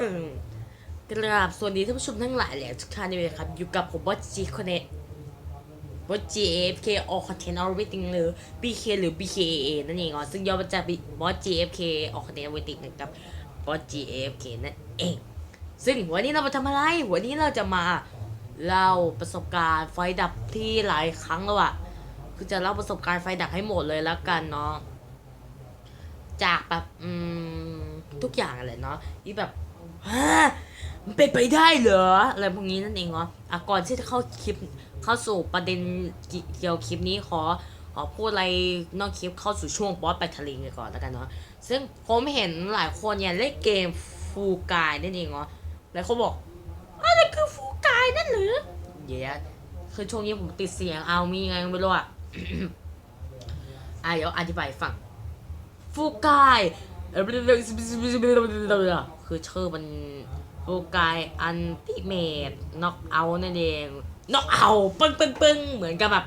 กราบสวัสดีท่านผู้ชมทั้งหลายแหละทุกท่านเลยครับ อยู่กับผมบอสจีคอนเนตบอสจีเอฟเคออคอนเทนต์ออริจินหรือ BK หรือ BKA นั่นเองอ๋อซึ่งย่อมาจากบอสจีเอฟเคออคอนเทนต์ออริจินนะครับบอสจีเอฟเคนั่นเอง ซึ่งวันนี้เรามาทำอะไร วันนี้เราจะมาเล่าประสบการณ์ไฟดับที่หลายครั้งแล้วอะคือจะเล่าประสบการณ์ไฟดับให้หมดเลยแล้วกันเนาะจากแบบอืมทุกอย่างอะไรเนาะที่แบบ ฮะมันเป็นไปได้เหรออะไรพวกนี้นั่นเองเนาะอะก่อนที่จะเข้าคลิปเข้าสู่ประเด็นเกี่ยวคลิปนี้ขอขอพูดอะไรนอกคลิปเข้าสู่ช่วงบอสไปทะเลกันก่อนแล้วกันเนาะซึ่งผมเห็นหลายคนเนี่ยเล่นเกมฟูกายนั่นเองเนาะหลายคนบอกอะไรคือฟูกายนั่นหรือเดี๋ยวคือช่วงนี้ผมติดเสียงเอามีไงไม่รู้อะอะเดี๋ยวอธิบายฟังฟูกาย คือชื่อมันฟูกายอันติเมตน็อกเอานั่นเองน็อกเอาปึ้งปึ้งปึ้งเหมือนกับแบบ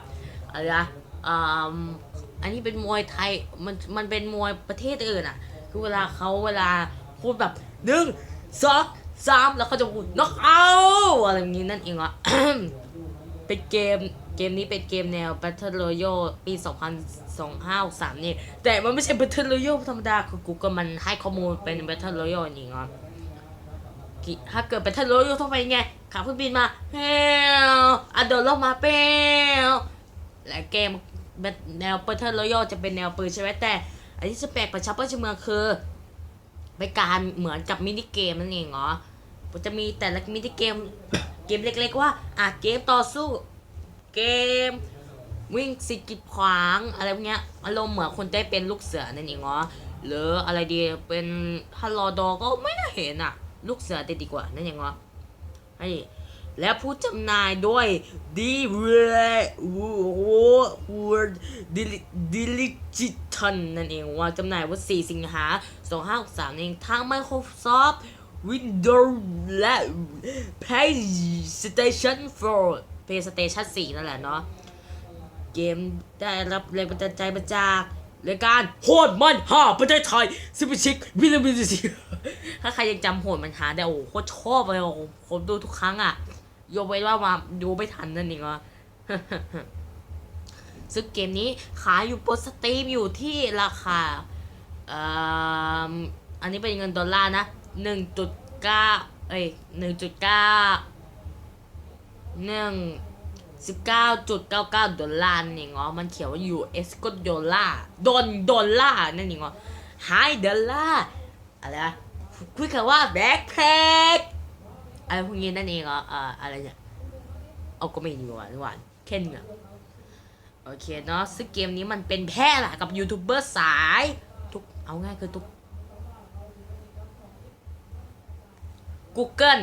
อะไรนะอ่าอันนี้เป็นมวยไทยมันมันเป็นมวยประเทศอื่นอะ คือเวลาเขาเวลาพูดแบบหนึ่งสองสามแล้วเขาจะพูดน็อกเอาอะไรอย่างนี้นั่นเองอะเป็นเกม เกมนี้เป็นเกมแนว Battle Royale ปี 2023นี่ แต่มันไม่ใช่ Battle Royale ธรรมดา คือ Google มันให้ข้อมูลเป็น Battle Royale จริงๆอะถ้าเกิด Battle Royale ทั่วไปไงขับเครื่องบินมาเฮลอะโดดลงมาเปลและเกมแนว Battle Royale จะเป็นแนวปืนใช่ไหมแต่อันที่จะแปลกประชับประชเมืองคือเป็นการเหมือนกับมินิเกมนั่นเองเหรอจะมีแต่ละมินิเกมเกมเล็กๆว่าอะเกมต่อสู้ เกม วิ่งสิกิดขวางอะไรพวกเนี้ยอารมณ์เหมือนคนได้เป็นลูกเสือนั่นเองเหรอหรืออะไรดีเป็นฮัลโลดอก็ไม่น่าเห็นอะลูกเสือจะดีกว่านั่นเองเหรอไอ้และผู้จำหน่ายด้วยดีเววูวูดิลิดิลิจิทันนั่นเองว่าจำหน่ายวัน 4 สิงหา 2563เองทาง Microsoft Windows และ PlayStation 4 PlayStation 4 นั่นแหละเนาะ เกมได้รับแรงบันดาลใจมาจากรายการโหดมันห้าประเทศไทยซิปชิกวิลวิลซิถ้าใครยังจำโหดมันหาได้โอ้โหโคตรชอบเลยโอ้ผมดูทุกครั้งอะยกเว้นว่ามาดูไม่ทันนั่นเองอะซึ่งเกมนี้ขายอยู่บนสตรีมอยู่ที่ราคาเอ่ออันนี้เป็นเงินดอลลาร์นะหนึ่งจุดเก้าเอ้ยหนึ่งจุดเก้า หนึ่งสิบเก้าจุดเก้าเก้าดอลลาร์นั่เงอ๋อมันเขียนว่า US ก็ดอลลาร์ดอนดอลลาร์นั่นเองอ๋อ High ดอลลาร์อะไรนะคุยคำว่า backpack อะไรพวกนี้นั่นเองอ๋อเอ่ออะไรเนี่ยเอาก็ไม่ดีกว่าหวานแค่นี้อะโอเคเนาะซึ่งเกมนี้มันเป็นแพร่หละกับยูทูบเบอร์สายทุกเอาง่ายคือทุก Google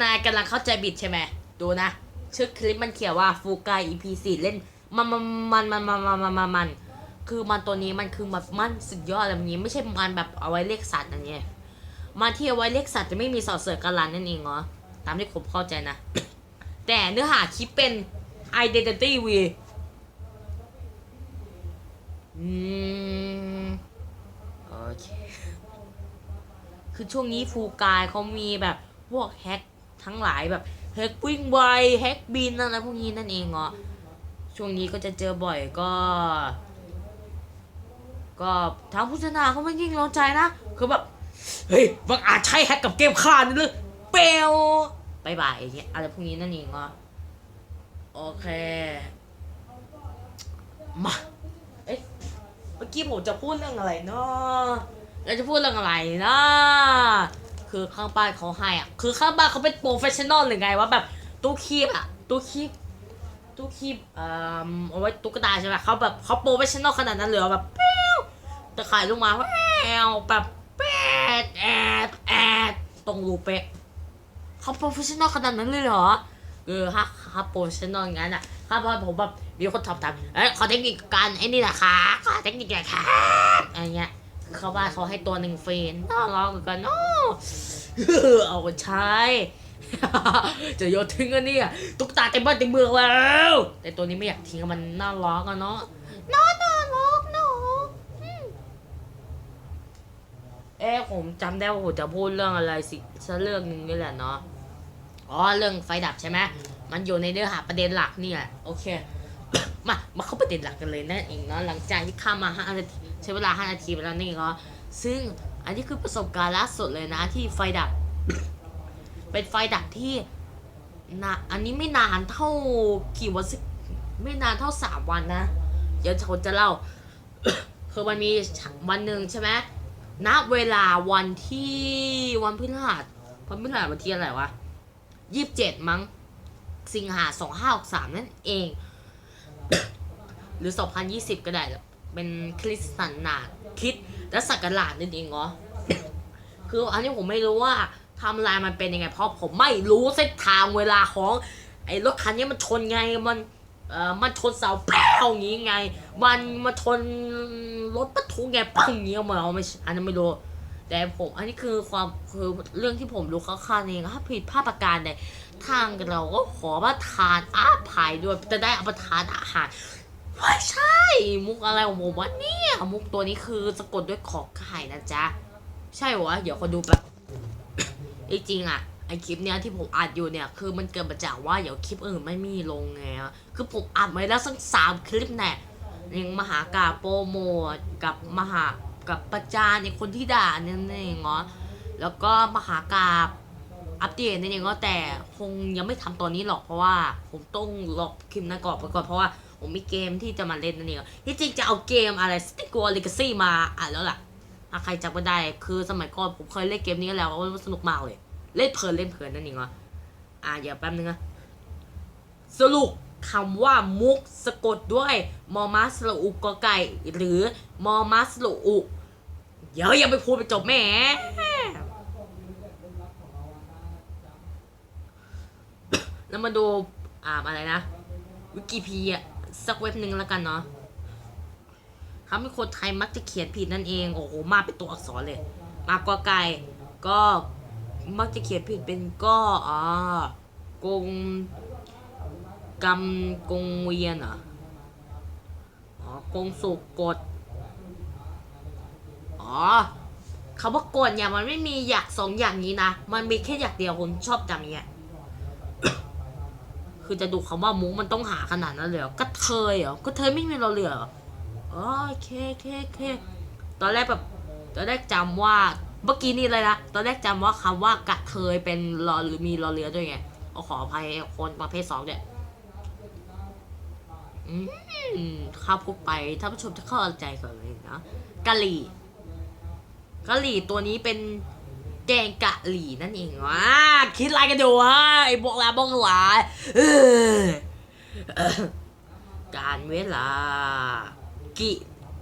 นายกำลังเข้าใจบิดใช่ไหม ดูนะ ชื่อคลิปมันเขียนว่าฟูกาย EP 4เล่นมันมันมันมันมันมันมันมันมันคือมันตัวนี้มันคือแบบมันสุดยอดอะไรแบบนี้ ไม่ใช่มันแบบเอาไว้เรียกสัตว์อันเนี้ยมันที่เอาไว้เรียกสัตว์จะไม่มีสอเสือกันลันนั่นเองเหรอตามที่ผมเข้าใจนะ แต่เนื้อหาคลิปเป็น identity v อืมโอเคคือช่วงนี้ฟูกายเขามีแบบพวกแฮกทั้งหลายแบบ ฮกวิ่งไวแฮกบินอะไรพวกนี้นั่นเองเหรอช่วงนี้ก็จะเจอบ่อยก็ ก็ทางผู้ชนะเขาไม่ยิ่งร้อนใจนะ คือแบบ เฮ้ยบางอาจใช้แฮกกับเกมฆ่านี่เลยเปลวบายบายอย่างเงี้ยอะไรพวกนี้นั่นเองเหรอโอเค มา เอ๊ะ เมื่อกี้ผมจะพูดเรื่องอะไรเนาะเราจะพูดเรื่องอะไรนะ คือข้างบ้านเขาให้อะ คือข้างบ้านเขาเป็นโปรเฟชชั่นอลหรือไงว่าแบบตู้คีบอะตู้คีบตู้คีบเอ่อเอาไว้ตุ๊กตาใช่ไหมเขาแบบเขาโปรเฟชชั่นอลขนาดนั้นเลยแบบเปี้ยวจะขายลงมาแอวแบบแปดแอดแอดตรงรูเป๊ะเขาโปรเฟชชั่นอลขนาดนั้นเลยเหรอเออฮะฮะโปรเฟชชั่นอลงั้นอะถ้าพอผมแบบมีคนถามถามเอ้ยขอเทคนิคการไอ้นี่นะคะขอเทคนิคหน่อยค่ะอะไรเงี้ย เขาบ้านเขาให้ตัวหนึ่งเฟรนน่ารักเหมือนกันโอ้เอาไปใช้จะโยนทิ้งอันนี้อะตุ๊กตาเต็มบ้านเต็มเมืองแล้ว แต่ตัวนี้ไม่อยากทิ้งมันน่ารักอะเนาะน่าน่ารักเนาะเอ๊ะผมจำได้ว่าผมจะพูดเรื่องอะไรสิสักเรื่องหนึงนี่แหละเนาะอ๋อเรื่องไฟดับใช่ไหมมันอยู่ในเนื้อหาประเด็นหลักเนี่แหละโอเค มามาเข้าประเด็นหลักกันเลยนั่นเองเนาะหลังจากที่ข้ามมาห้านาที ช้เวลาห้านาทีไปแล้วนี่ก็ซึ่งอันนี้คือประสบการณ์ล่าสุดเลยนะที่ไฟดับ เป็นไฟดับที่นะอันนี้ไม่นานเท่ากี่วันสิไม่นานเท่าสามวันนะ เดี๋ยวผมจะเล่าคือมันมีวันหนึ่งใช่ไหมณเวลาวันที่วันพฤหัสวันพฤหัสวันที่อะไรวะยี่สิบเจ็ดมั้ง สิงหาสองห้าหกสามนั่นเอง หรือสองพันยี่สิบก็ได้ เป็นคริสต์ศักราคิดและศักราชนั่นเองเหรอ คืออันนี้ผมไม่รู้ว่าทำลายมันเป็นยังไง เพราะผมไม่รู้เส้นทางเวลาของไอ้รถคันนี้มันชนไงมันเอ่อมันชนเสาแป้วอย่างงี้ไง มันมาชนรถบรรทุกไงปังอย่างงี้มาเอาไม่ใช่อันนั้นไม่รู้ แต่ผม อันนี้คือความคือเรื่องที่ผมรู้คร่าวๆเองถ้าผิดพลาดประการใดทางเราก็ขอประทานอาภัยด้วยจะได้อาประทานอาหาร ไม่ใช่ มุกอะไรของผมวะเนี่ย มุกตัวนี้คือสะกดด้วยขอไข่นะจ๊ะ ใช่หวะ เดี๋ยวคนดูแบบจริงอะไอคลิปเนี้ยที่ผมอัดอยู่เนี่ย คือมันเกิดมาจากว่าเดี๋ยวคลิปอื่นไม่มีลงไงอะคือผมอัดไว้แล้วสักสามคลิปแน่ยังมหากาโปรโมทกับมหากับประจานในคนที่ด่าเนี่ยนั่นเองเนาะแล้วก็มหากาบอัปเดตเนั่นเองก็แต่คงยังไม่ทำตอนนี้หรอกเพราะว่า ผมต้องรอคลิปนั้นก่อนไปก่อนเพราะว่า ผมมีเกมที่จะมาเล่นนั่นเองที่จริงจะเอาเกมอะไรสติก w อ r ลิกซี่มาอ่านแล้วล่ะถ้าใครจำไม่ได้ คือสมัยก่อนผมเคยเล่นเกมนี้แล้วสนุกมากเลย เล่นเพลินเล่นเพลินนั่นเองวะอะเดี๋ยวแป๊บนึงนะสรุปคำว่ามุกสะกดด้วยมอมัสลุกอไก่ หรือมอมัสละอุเดี๋ยวยังไปพูดไปจบแม่แล้วมาดูอ่าอะไรนะ วิกิพีอะ สักเว็บหนึ่งแล้วกันเนาะเขาเป็นคนไทยมักจะเขียนผิดนั่นเอง โอ้โห มาเป็นตัวอักษรเลย มากอไก่ก็มักจะเขียนผิดเป็นก็อ่ากงกำกงเวียนเหรออ๋อกงสุกกด อ๋อคำว่ากดเนี่ยมันไม่มีอยากสองอย่างนี้นะ มันมีแค่อยากเดียวคนชอบจำเงี้ย คือจะดูคำว่ามุกมันต้องหาขนาดนั้นเลยหรอกระเทยเหรอกระเทยไม่มีเราเหลือเหรออ๋อโอเคโอเคโอเคตอนแรกแบบตอนแรกจำว่าเมื่อกี้นี่เลยนะตอนแรกจำว่าคำว่ากะเทยเป็นรอหรือมีรอเรือด้วยไงเอาขออภัยคนประเภทสองเนี่ยข้าพูดไปท่านผู้ชมจะเข้าใจก่อนเลยนะกะหรี่กะหรี่ตัวนี้เป็น แกงกะหรี่นั่นเองวะคิดอะไรกันอยู่วะไอ้บอกลาบอกหลาการเวลา กิ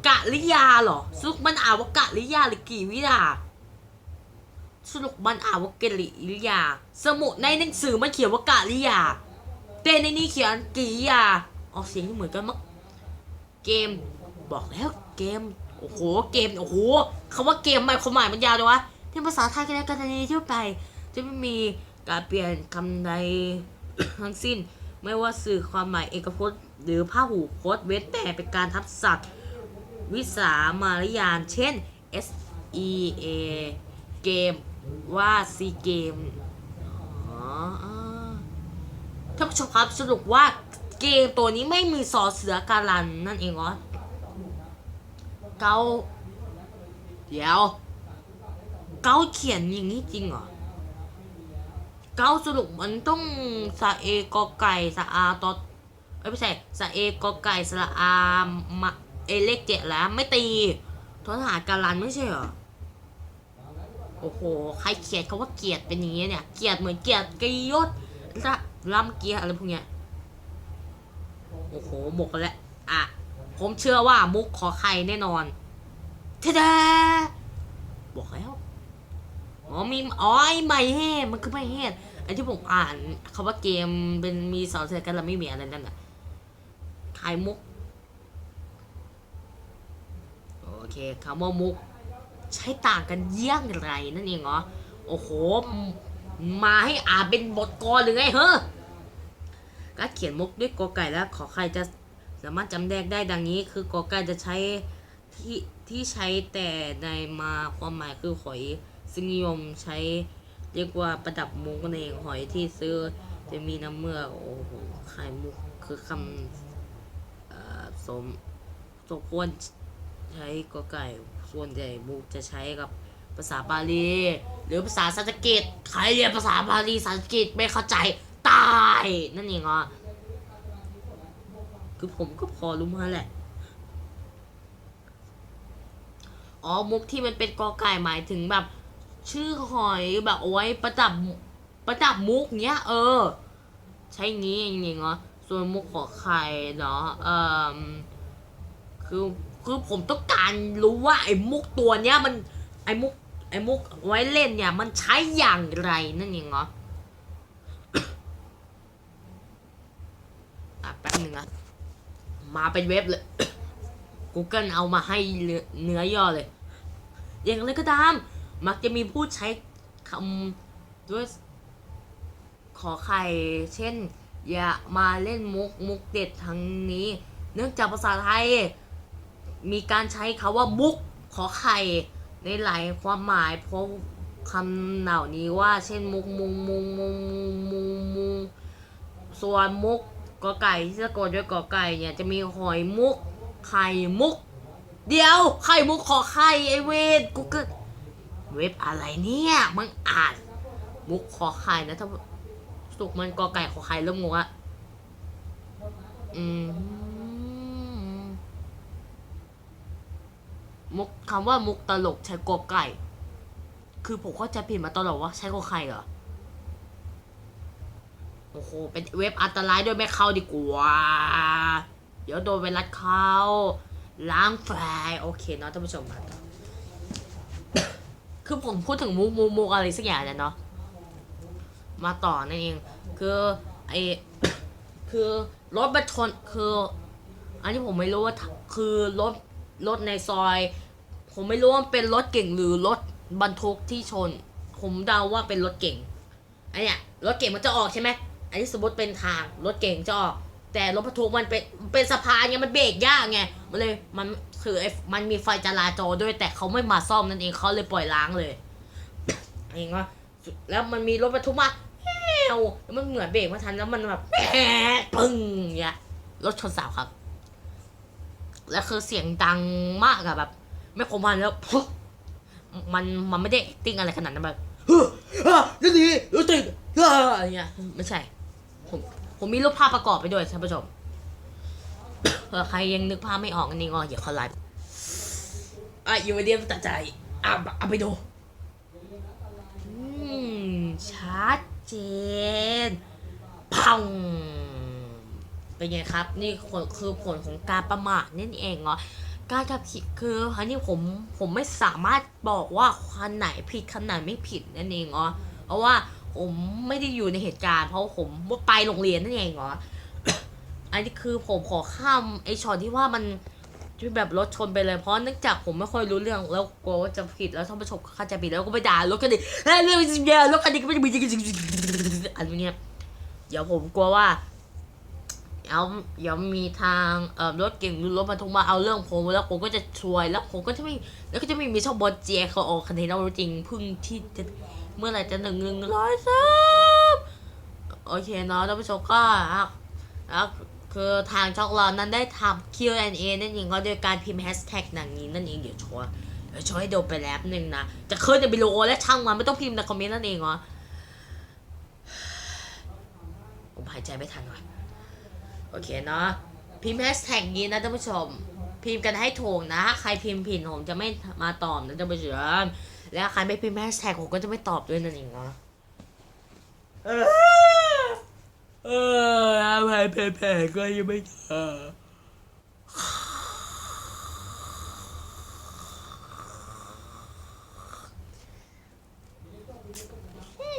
กะลิยาเหรอสรุปมันอ่านว่ากะลิยาหรือกิวิยาสรุปมันอ่านว่ากะลิยา สมุดในหนังสือมันเขียนว่ากะลิยาแต่ในนี้เขียนกิริยาออกเสียงเหมือนกันมั้งเกม บอกแล้วเกมโอ้โหเกมโอ้โหคำว่าเกมหมายความหมายมันยาวเลยวะ ที่ภาษาไทยกันแล้กันในที่ไป จะไม่มีการเปลี่ยนคำใดทั้งสิ้น ไม่ว่าสื่อความหมายเอกพจน์หรือพหูพจน์เว้นแต่เป็นการทับศัพท์ วิสามารยาน เช่น S E A เกมว่า C เกมท่านผู้ชมครับสรุปว่าเกมตัวนี้ไม่มีสอเสือการันนั่นเองเหรอเกาเดี๋ยว เกาเขียนอย่างนี้จริงเหรอ เกาสรุปมันต้องสะเอกอไก่สะอาตอเอ้ยไม่ใช่สะเอกอไก่สะอามะเอเลขเจ็ดแล้วไม่ตีทศหารการันไม่ใช่เหรอ โอ้โห ใครเขียนคาว่าเกียร์เป็นอย่างเงี้เนี่ย เกียร์เหมือนเกียรติยศระลำเกียร์อะไรพวกเนี้ย โอ้โห หมกกันแล้วอะ ผมเชื่อว่ามุกขอใครแน่นอนเทดาบอกแล้ว อ๋อมีอ๋อไอ้ไม่แห้มันคือไม่แห้ไอ้ที่ผมอ่านคำว่าเกมเป็นมีสอนเสร็จกันแล้วไม่มีอะไรนั่นน่ะขายมุก โอเคคำว่ามุก ใช้ต่างกันเยี่ยงไรนั่นเองเหรอ โอ้โห มาให้อ่านเป็นบทกรหรือไงเฮ้อการเขียนมุกด้วยกอไก่และขอใครจะสามารถจำแนกได้ดังนี้ คือกอไก่จะใช้ที่ที่ใช้แต่ในมาความหมายคือหอย ซึ่งนิยมใช้เรียกว่าประดับมุกนั่นเองหอยที่ซื้อจะมีน้ำเมือกโอ้โหไข่มุกคือคำสมสมควรใช้กอไก่ส่วนใหญ่มุกจะใช้กับภาษาบาลี หรือภาษาสันสกฤตใครเรียนภาษาบาลีสันสกฤตไม่เข้าใจตายนั่นเองอะคือผมก็พอรู้มาแหละ อ๋อมุกที่มันเป็นกอไก่หมายถึงแบบ ชื่อหอยแบบเอาไว้ประดับประดับมุกเนี้ย เออ ใช่งี้จริงๆเหรอส่วนมุกขอไข่เนาะเออคือคือผมต้องการรู้ว่าไอ้มุกตัวเนี้ยมันไอ้มุกไอ้มุกไว้เล่นเนี่ย มันใช้อย่างไรนั่นเองเหรออะแป๊บนึงนะมาเป็นเว็บเลย Google เอามาให้เนื้อย่อเลย อย่างไรก็ตาม มักจะมีผู้ใช้คำด้วยขอไข่ เช่น อย่ามาเล่นมุกมุกเด็ดทั้งนี้ เนื่องจากภาษาไทย มีการใช้คาว่ามุกขอไข่ในหลายความหมายเพราะคำเหล่านี้ว่า เช่น มุกมุงมุงมุงมุงมุงมุงส่วนมุกกอไก่ที่สะกดด้วยกอไก่เนี่ยจะมีหอยมุก ไข่มุก เดียวไข่มุกขอไข่ไอเวนกูเกิล เว็บอะไรเนี่ยมึงอ่านมุกขอไข่นะถ้าสุกมันกอไก่ขอไข่เริ่มงงอะอืมมุกคำว่ามุกตลกใช้กอไก่ คือผมเข้าใจผิดมาตลอดว่าใช้กอไข่เหรอโอ้โหเป็นเว็บอันตรายด้วยไม่เข้าดีกว่า เดี๋ยวโดนไวรัสเข้าล้างไฟล์โอเคเนาะท่านผู้ชมมาต่อ คือผมพูดถึงมุกมุกมุกอะไรสักอย่างเนี่ยเนาะมาต่อนั่นเอง คือไอคือรถบัชนคือ อันนี้ผมไม่รู้ว่าคือรถรถในซอย ผมไม่รู้ว่าเป็นรถเก่งหรือรถบรรทุกที่ชน ผมเดาว่าเป็นรถเก่งไอันเนี้ยรถเก่งมันจะออกใช่ไหมอันนี้สมมติเป็นทางรถเก่งจะออก แต่รถบรรทุกมันเป็นเป็นสะพานไงมันเบรกยากไง เลยมันคือมันมีไฟจราจรด้วยแต่เขาไม่มาซ่อมนั่นเองเขาเลยปล่อยล้างเลยเองว่าแล้วมันมีรถบรรทุกมาแวแล้วมันเหมือนเบรกไมาทันแล้วมันแบบแปึ้งย่างเงี้ยรถชนเสาครับ แล้วคือเสียงดังมากอะแบบ ไม่คมมันแล้วมันมันไม่ได้ติ้งอะไรขนาดนั้นแบบเฮ้ออะนี่ดีรถติดอะอะไรเงี้ยไม่ใช่ ผมผมมีรูปภาพประกอบไปด้วยท่านผู้ชม เผื่อใครยังนึกภาพไม่ออกนนี้ก็อย่าเขาไลฟ์อะอยู่ในเดียมตัดใจอะเอาไปดูอืมชัดเจนพังเป็นไงครับ นี่คือคือผลของการประมาทนั่นเองเหรอการขับขี่คืออันนี้ผมผมไม่สามารถบอกว่าคันไหนผิดคันไหนไม่ผิดนั่นเองเหรอเพราะว่าผมไม่ได้อยู่ในเหตุการณ์เพราะผมไปโรงเรียนนั่นเองเหรอ อันนี้คือผมขอข้ามไอช็อตที่ว่ามันที่แบบรถชนไปเลยเพราะเนื่องจากผมไม่ค่อยรู้เรื่องแล้วกลัวว่าจะผิดแล้วท่านผู้ชมเข้าใจผิดแล้วก็ไปด่ารถคันนี้เฮ้ยเรื่องเยอะรถคันนี้ก็ไม่ได้มีอันนี้เดี๋ยวผมกลัวว่าเอาเดี๋ยวมีทางเอ่อรถเก่งหรือรถบรรทุกมาเอาเรื่องผมแล้วผมก็จะช่วยแล้วผมก็จะไม่แล้วก็จะไม่มีช่องบอลเจียเขาออกคอนเทนต์เอาจริงพึ่งที่จะเมื่อไหร่จะหนึ่งหนึ่งร้อยซับโอเคเนาะท่านผู้ชมก็อะอะ คือทางช่องเรานั้นได้ทำ Q&A นั่นเองก็โดยการพิมพ์แฮชแท็กหนังนี้นั่นเองเดี๋ยวโชว์เดี๋ยวโชว์ให้ดูไปแล้วหนึ่งนะ จะขึ้นในวิดีโอและช่างมันไม่ต้องพิมพ์ในคอมเมนต์นั่นเองเหรอผมหายใจไม่ทันว่ะโอเคเนาะพิมพ์แฮชแท็กนี้นะท่านผู้ชม พิมพ์กันให้ถูกนะใครพิมพ์ผิดผมจะไม่มาตอบนะท่านผู้ชมและใครไม่พิมพ์แฮชแท็กผมก็จะไม่ตอบด้วยนั่นเองเนาะ เออเอออะไรแผ่ๆก็ยังไม่เจอ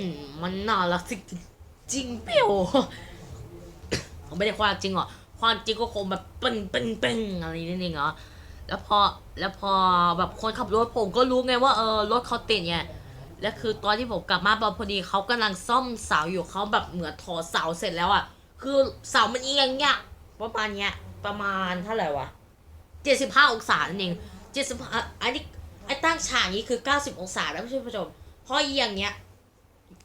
อมันน่ารักจริงจริงเปี้ยวผมไม่ได้ความจริงหรอกความจริงก็คงแบบเปึ้งปึ้งปึ้งอะไรนี่เองเหรอแล้วพอแล้วพอแบบคนขับรถผมก็รู้ไงว่าเออรถเขาติดไง แล้วคือตอนที่ผมกลับมาพอดีเขากำลังซ่อมเสาอยู่เขาแบบเหมือนถอดเสาเสร็จแล้วอะ คือเสามันเอียงเงี้ยประมาณเนี้ยประมาณเท่าไหร่วะเจ็ดสิบห้าองศานั่นเองเจ็ดสิบอันนี้ไอ้ตั้งฉากนี้คือเก้าสิบองศาแล้วผู้ชมเพราะเอียงเนี้ย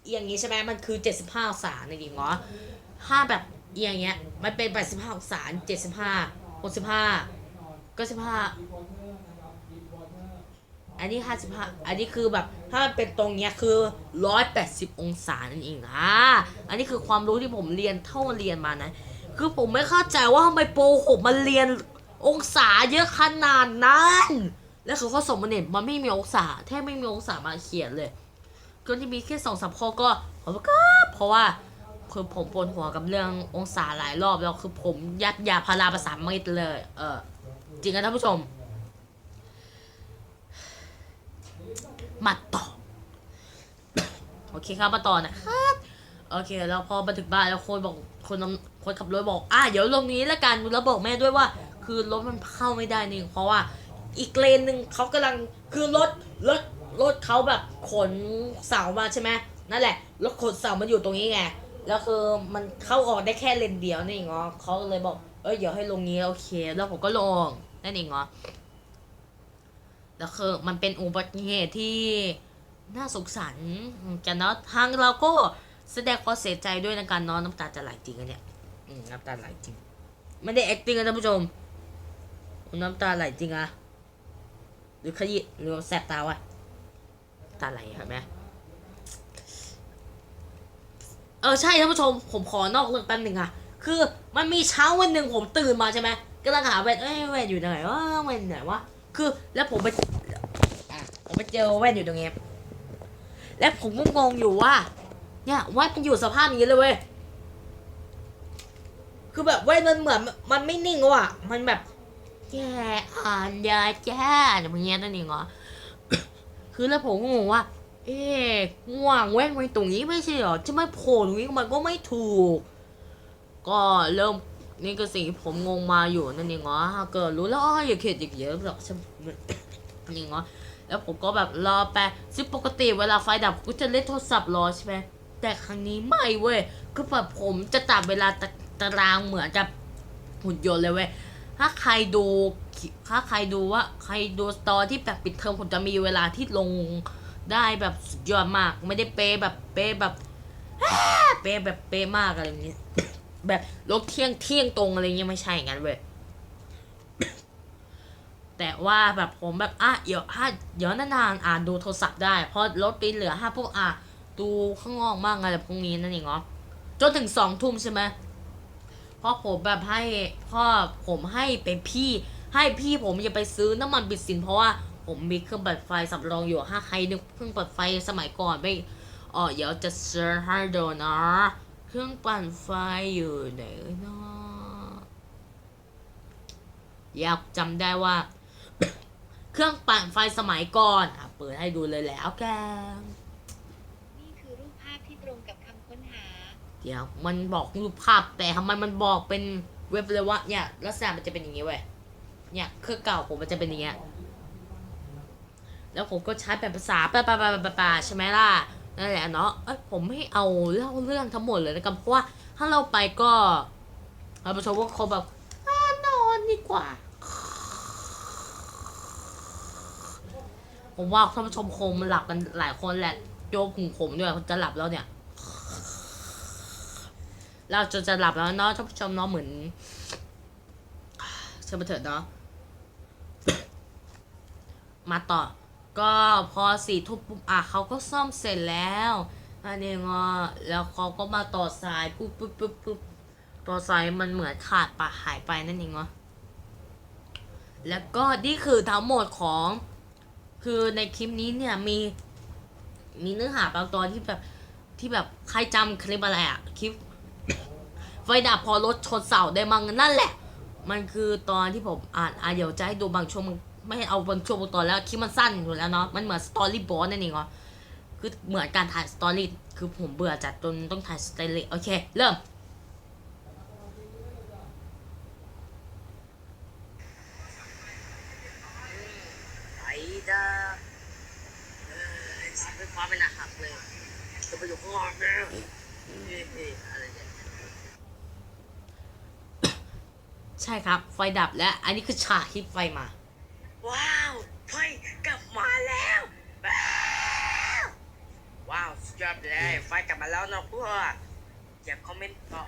เอียงนี้ใช่ไหมมันคือเจ็ดสิบห้าองศาในดีงอถ้าแบบเอียงเนี้ยมันเป็นแปดสิบห้าองศาเจ็ดสิบห้าหกสิบห้าเก้าสิบห้า อันนี้ห้าสิบห้าอันนี้คือแบบถ้ามันเป็นตรงเนี้ยคือร้อยแปดสิบองศานั่นเองอะอันนี้คือความรู้ที่ผมเรียนเท่าเรียนมานะ คือผมไม่เข้าใจว่าทำไมโปรหกมันเรียนองศาเยอะขนาดนั้น แล้วเขาก็ส่งมาเน็ตมันไม่มีองศาแทบไม่มีองศามาเขียนเลยก็ที่มีแค่สองสามข้อก็ผมก็เพราะว่าคือผมปวดหัวกับเรื่ององศาหลายรอบแล้วคือผมยัดยาพาราภาษาเมตเลย เออจริงนะท่านผู้ชม มาต่อ โอเคครับมาต่อนะครับโอเคแล้วพอมาถึงบ้านแล้วคนบอกคนนำคนขับรถบอกอะเดี๋ยวลงนี้แล้วกันแล้วบอกแม่ด้วยว่า คือรถมันเข้าไม่ได้นี่เพราะว่าอีกเลนหนึ่งเขากำลังคือรถรถรถเขาแบบขนเสามาใช่ไหมนั่นแหละรถขนเสามันอยู่ตรงนี้ไงแล้วคือมันเข้าออกได้แค่เลนเดียวนี่เองอ๋อเขาเลยบอกเอ้ยเดี๋ยวให้ลงนี้โอเค แล้วผมก็ลงนั่นเองอ๋อ แล้วคือมันเป็นอุบัติเหตุที่น่าสงสารกันเนาะทางเราก็แสดงความเสียใจด้วยนะการนอนน้ำตาจะไหลจริงอะเนี่ยอืมน้ำตาไหลจริง ไม่ได้ acting นะท่านผู้ชม น้ำตาไหลจริงอะหรือขยี้หรือแสบตาวะตาไหลเห็นไหมเออใช่ท่านผู้ชม ผมขอนอกเรื่องแป๊บหนึ่งอะคือมันมีเช้าวันหนึ่งผมตื่นมาใช่ไหมก็ลังหาแว่นเอ้ยแว่นอยู่ไหนวะแว่นไหนวะ คือแล้วผมไปอะผมไปเจอแว่นอยู่ตรงนี้และผมก็งงอยู่ว่า เนี่ยแว่นมันอยู่สภาพนี้เลยเว้ยคือแบบแว่นมันเหมือนมันไม่นิ่งว่ะ มันแบบแย่อ่านยาแจ้อย่างเงี้ยนั่นเองเหรอคือแล้วผมก็งงว่า เอ๊ะง่วงแว่นไว้ตรงนี้ไม่ใช่เหรอจะไม่โผล่ตรงนี้มันก็ไม่ถูก ก็เริ่ม นี่ก็สิ่งที่ผมงงมาอยู่นั่นเองเหรอถ้าเกิดรู้แล้วอย่าเข็ดอย่าเยอะหรอกใช่ไหมนี่เหรอแล้วผมก็แบบรอแปซึ่งปกติเวลาไฟดับก็จะเล่นโทรศัพท์รอใช่ไหมแต่ครั้งนี้ไม่เว้ยคือแบบผมจะจับเวลาตะตารางเหมือนกับหุ่นยนต์เลยเว้ยถ้าใครดูถ้าใครดูว่าใครดูสตอที่แบบปิดเทอมผมจะมีเวลาที่ลงได้แบบสุดยอดมาก ไม่ได้เป๊ะแบบเป๊ะแบบเป๊ะแบบเป๊ะมากอะไรอย่างเงี้ย แบบลกเที่ยงเที่ยงตรงอะไรเงี้ยไม่ใช่อย่างนั้นเว้ยแต่ว่าแบบผมแบบอะเดี๋ยวอะเดี๋ยวนานๆอ่านดูโทรศัพท์ได้เพราะรถปีเหลือห้าพวกอะดูข้างนอกมากอะไรพวกนี้นั่นเองเหรอจนถึงสองทุ่มใช่ไหมเพราะผมแบบให้พ่อผมให้เป็นพี่ ให้พี่ผมอย่าไปซื้อน้ำมันบิดสินเพราะว่าผมมีเครื่องปัดไฟสำรองอยู่ถ้าใครนึกเครื่องปัดไฟสมัยก่อนไม่อ๋อเดี๋ยวจะเซิร์ชให้ดูนะ ครื่องปั่นไฟอยู่ไหนเนาะอยากจำได้ว่า เครื่องปั่นไฟสมัยก่อนอะเปิดให้ดูเลยแล้วแกนี่คือรูปภาพที่ตรงกับคำค้นหา เดี๋ยวมันบอกรูปภาพแต่ทำไมมันบอกเป็นเว็บเลยว่าเนี่ยลักษณะมันจะเป็นอย่างนี้เว้ยเนี่ยเครื่องเก่าผมมันจะเป็นอย่างเงี้ยแล้วผมก็ใช้เป็นภาษาปะปะปะปะปะปะใช่ไหมล่ะ นั่นแหละเนาะเอ้ยผมไม่เอาเล่าเรื่องทั้งหมดเลยนะครับเพราะว่าถ้าเราไปก็เราไปชมว่าเขาแบบอนอนดีกว่า ผมว่าท่านผู้ชมคงหลับกันหลายคนแหละโยกของผมด้วยจะหลับแล้วเนี่ย เราจะจะหลับแล้วเนาะท่านผู้ชมเนาะเหมือนเชิญมาเถิดเนาะมาต่อ ก็พอสี่ทุ่มปุ๊บอะเขาก็ซ่อมเสร็จแล้วอันนี้งอแล้วเขาก็มาต่อสายปุ๊บปุ๊บปุ๊บปุ๊บต่อสายมันเหมือนขาดปะหายไปนั่นเองเนาะแล้วก็นี่คือทั้งหมดของ คือในคลิปนี้เนี่ยมี มีเนื้อหาบางตอนที่แบบที่แบบใครจำคลิปอะไรอะคลิปไฟดับพอรถชนเสาได้มั้งนั่นแหละ มันคือตอนที่ผมอ่านอะเดี๋ยวจะให้ดูบางช่วง ไม่ให้เอาบางช่วงบางตอนแล้วคลิปมันสั้นอยู่แล้วเนาะมันเหมือนสตอรี่บอสนั่นเองเหรอคือเหมือนการถ่ายสตอรี่คือผมเบื่อจัดจนต้องถ่ายสตอรี่โอเค เริ่มไอ้ดาเออสายไฟฟ้าเป็นอาหักเลยจะไปอยู่ข้างนอกแล้วเฮ้ยอะไรเนี่ยใช่ครับ ไฟดับและอันนี้คือฉากที่ไฟมา ว้าวไฟกลับมาแล้วว้าวว้าวสุดยอดไปเลยไฟกลับมาแล้วเนาะพวกอย่าคอมเมนต์ก็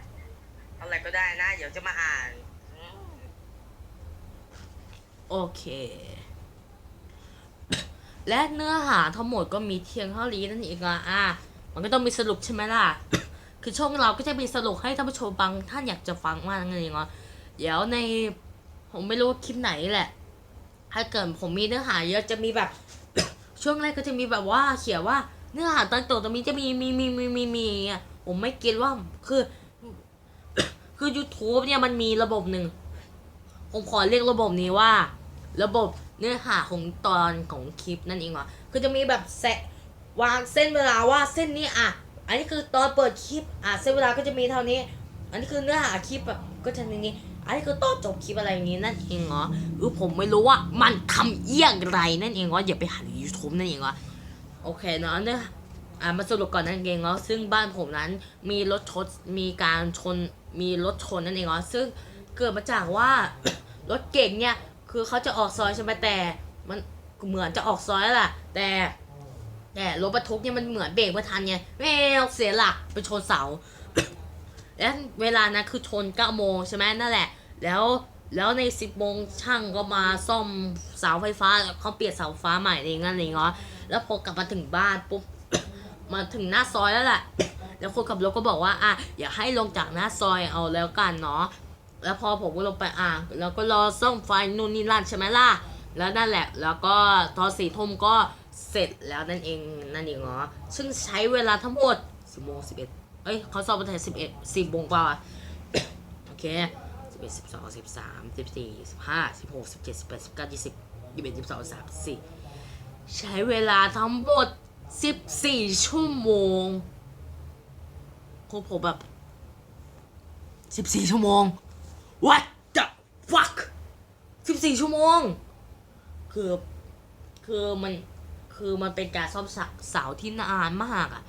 อะไรก็ได้นะ เดี๋ยวจะมาอ่านอืมโอเค และเนื้อหาทั้งหมดก็มีเทียงเท่านี้นั่นเองอะอะมันก็ต้องมีสรุปใช่ไหมล่ะ คือช่องเราก็จะมีสรุปให้ท่านผู้ชมบางท่านอยากจะฟังมากนั่นเองอะเดี๋ยวในผมไม่รู้ว่าคลิปไหนแหละ ถ้าเกิดผมมีเนื้อหาเยอะจะมีแบบ ช่วงแรกก็จะมีแบบว่าเขียนว่าเนื้อหาตอนจบตรงนี้จะมีมีมีมีมีมีอะผมไม่เก็ตว่าคือ คือ YouTube เนี่ยมันมีระบบหนึ่ง ผมขอเรียกระบบนี้ว่า ระบบเนื้อหาของตอนของคลิปนั่นเองว่ะคือจะมีแบบแสวางเส้นเวลาว่าเส้นนี้อะ อันนี้คือตอนเปิดคลิปอะเส้นเวลาก็จะมีเท่านี้ อันนี้คือเนื้อหาคลิปแบบก็จะอย่างนี้ อันนี้คือตอจบคลิปอะไรอย่างนี้นั่นเองเหรอเออผมไม่รู้ว่ามันทำเยี่ยงไรนั่นเองเหรออย่าไปหาใน YouTube นั่นเองเหรอโอเคเนาะเนื้ออ่ามาสรุปก่อนนั่นเองเนาะซึ่งบ้านผมนั้นมีรถชนมีการชนมีรถชนนั่นเองเนาะซึ่งเกิดมาจากว่ารถเก่งเนี่ยคือเขาจะออกซอยใช่ไหมแต่มันเหมือนจะออกซอยแล้วล่ะ แต่แต่รถบรรทุกเนี่ยมันเหมือนเบรกไม่ทันไงแม่เสียหลักไปชนเสา แล้วเวลานะคือชน9โมงใช่ไหมนั่นแหละ แล้วแล้วใน10โมงช่างก็มาซ่อมเสาไฟฟ้าเขาเปลี่ยนเสาไฟฟ้าใหม่เองนั่นเองเนาะแล้วพอกลับมาถึงบ้านปุ๊บมาถึงหน้าซอยแล้วแหละแล้วคนขับรถก็บอกว่าอะอย่าให้ลงจากหน้าซอยเอาแล้วกันเนาะแล้วพอผมก็ลงไปอะแล้วก็รอซ่อมไฟนู่นนี่นั่นใช่ไหมล่ะแล้วนั่นแหละ แล้วก็ตอนสี่ทุ่มก็เสร็จแล้วนั่นเองนั่นเองเนาะซึ่งใช้เวลาทั้งหมดสิบโมงสิบเอ็ด เอ้ยเขาสอบมาแต่สิบเอ็ดสิบโมงกว่าอะโอเคสิบเอ็ดสิบสองสิบสามสิบสี่สิบห้าสิบหกสิบเจ็ดสิบแปดสิบเก้ายี่สิบยี่สิบเอ็ดยี่สิบสองสามสี่ใช้เวลาทั้งหมดสิบสี่ชั่วโมงของผมแบบสิบสี่ชั่วโมง what the fuck สิบสี่ชั่วโมง คือ คือมัน คือมันเป็นการซ่อมเสาเสาที่นานมากอะ่ะ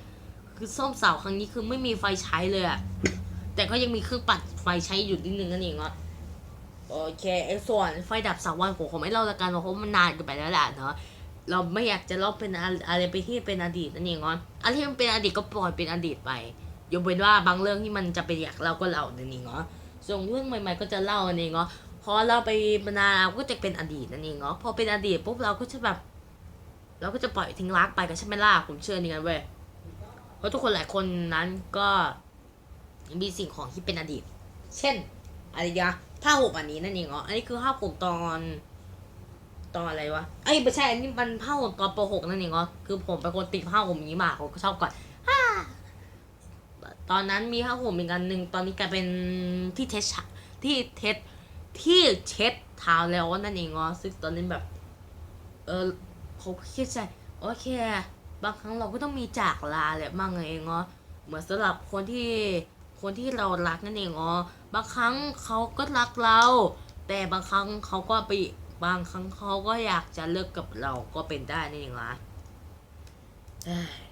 คือซ่อมเสาครั้งนี้คือไม่มีไฟใช้เลยอะแต่ก็ยังมีเครื่องปัดไฟใช้อยู่นิดนึงนั่นเองอะโอเคไอ้ส่วนไฟดับสามวันผมคงไม่เล่าละกันเพราะว่ามันนานเกินไปแล้วแหละเนาะเราไม่อยากจะเล่าเป็นอะไรไปที่เป็นอดีตนั่นเองเนาะอะไรที่มันเป็นอดีตก็ปล่อยเป็นอดีตไปยกเว้นว่าบางเรื่องที่มันจะเป็นอยากเล่าก็เล่านั่นเองเนาะส่วนเรื่องใหม่ๆก็จะเล่านั่นเองเนาะพอเราไปนานก็จะเป็นอดีตนั่นเองเนาะพอเป็นอดีตปุ๊บเราก็จะแบบ เราก็จะปล่อยทิ้งร้างไปกันใช่ไหมล่ะผมเชื่อนี่กันเว้ย เพราะทุกคนหลายคนนั้นก็มีสิ่งของที่เป็นอดีต เช่นอะไรดีอะผ้าห่มอันนี้นั่นเองเนาะอันนี้คือผ้าห่มตอนตอนอะไรวะเอ้ยไม่ใช่อันนี้มันผ้าห่มตอนป .6 นั่นเองเนาะคือผมเป็นคนติดผ้าห่มนี้มากผมก็ชอบก่อนตอนนั้นมีผ้าห่มอีกอันหนึ่งตอนนี้กลายเป็นที่เทสที่เทสที่เช็ดเท้าแล้วนั่นเองเนาะซึ่งตอนนี้แบบ เออเขาคิดใจโอเค บางครั้งเราก็ต้องมีจากลาแหละบ้างเองเนาะเหมือนสำหรับคนที่คนที่เรารักนั่นเองอ๋อบางครั้งเขาก็รักเรา แต่บางครั้งเขาก็ไปบางครั้งเขาก็อยากจะเลิกกับเราก็เป็นได้นั่นเองนะ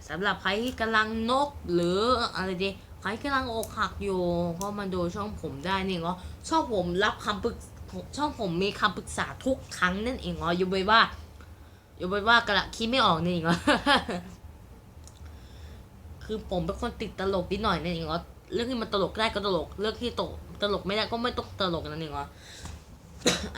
สำหรับใครที่กำลังนกหรืออะไรดีใครกำลังอกหักอยู่ก็มาดูช่องผมได้นี่เนาะช่องผมรับคำปรึกช่องผมมีคำปรึกษาทุกครั้งนั่นเองเนาะอย่าไปว่า อย่าไปว่ากระคิดไม่ออกนี่เองเนาะคือผมเป็นคนติดตลกนิดหน่อยนั่เองเนาะเรื่องที่มันตลกได้ก็ตลก เรื่องที่ตกตลกไม่ได้ก็ไม่ต้องตลกนั่นเองเนาะ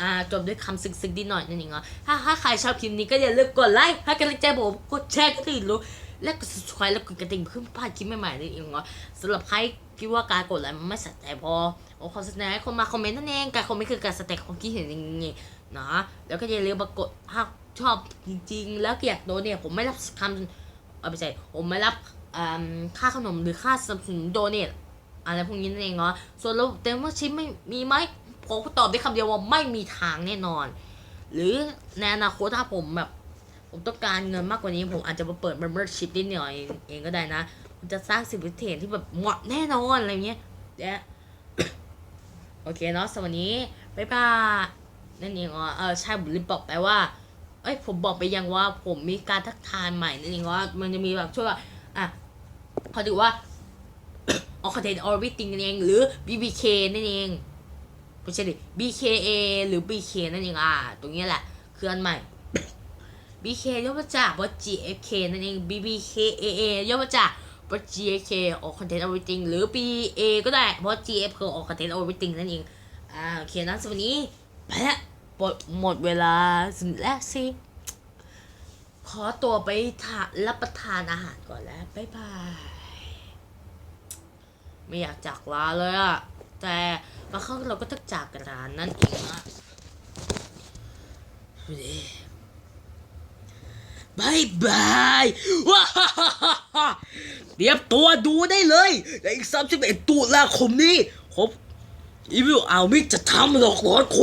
อ่าจบด้วยคำซึ้งๆนิดหน่อยนั่นเองเนาะถ้าถ้าใครชอบคลิปนี้ก็อย่าลืมกดไลค์ให้กำลังใจผมกดแชร์ก็ตื่นรู้และกด subscribe แล้วกดกระดิ่งเพื่อไม่พลาดคลิปใหม่ๆนั่นเองเนาะสำหรับใครคิดว่าการกดไลค์มันไม่สัใจพอโอ้ขอแสดงให้คนมาคอมเมนต์นั่นเองการคอมเมนต์คือการแสดงความคิดเห็นอย่างงี้นะแล้วก็อย่าลืมมากดถ้า ชอบจริง ๆ แล้วอยากโดนเนี่ย ผมไม่รับคำเอาไปใช่ผมไม่รับค่าขนมหรือค่าสนับสนุนโดเนทอะไรพวกนี้นั่นเองเนาะส่วนเราเต็มว่าชิปไม่มีไหมผมตอบได้คำเดียวว่าไม่มีทางแน่นอน หรือในอนาคตถ้าผมแบบผมต้องการเงินมากกว่านี้ ผมอาจจะมาเปิด membership นิดหน่อยเองก็ได้นะมันจะสร้างสิบวิเทนที่แบบเหมาะแน่นอนอะไรเงี้ยและโอเคเนาะสำหรับวันนี้บ๊ายบายนั่นเองอ๋อเออใช่ผมลืมบอกไปว่า เอ้ยผมบอกไปยังว่าผมมีการทักทายใหม่นั่นเองว่า มันจะมีแบบช่วงว่าอะเขาถือว่าออคเทนออร์บิติงนั่นเอง หรือ BBK นั่นเองไม่ใช่ดิ BKA หรือ BK นั่นเองอะตรงนี้แหละคืออันใหม่ BK ย่อมาจาก What GFK นั่นเอง BBKAA ย่อมาจาก What GFK or Content Everything หรือ BA ก็ได้ What GFK or Content Everything นั่นเอง อ่าโอเคนะสวันนี้ไปละ หมดหมดเวลาสิแล้วสิขอตัวไปทารับประทานอาหารก่อนแล้วบ๊ายบาย ไม่อยากจากลาเลยอะแต่บางครั้งเราก็ต้องจากกันร้านนั่นเองอะบายบายว้าฮ่าฮ่าฮ่าเตรียมตัวดูได้เลยในอีก31ตุลาคมนี้ผมอีวิวอาวิกจะทำหลอกหลอนคน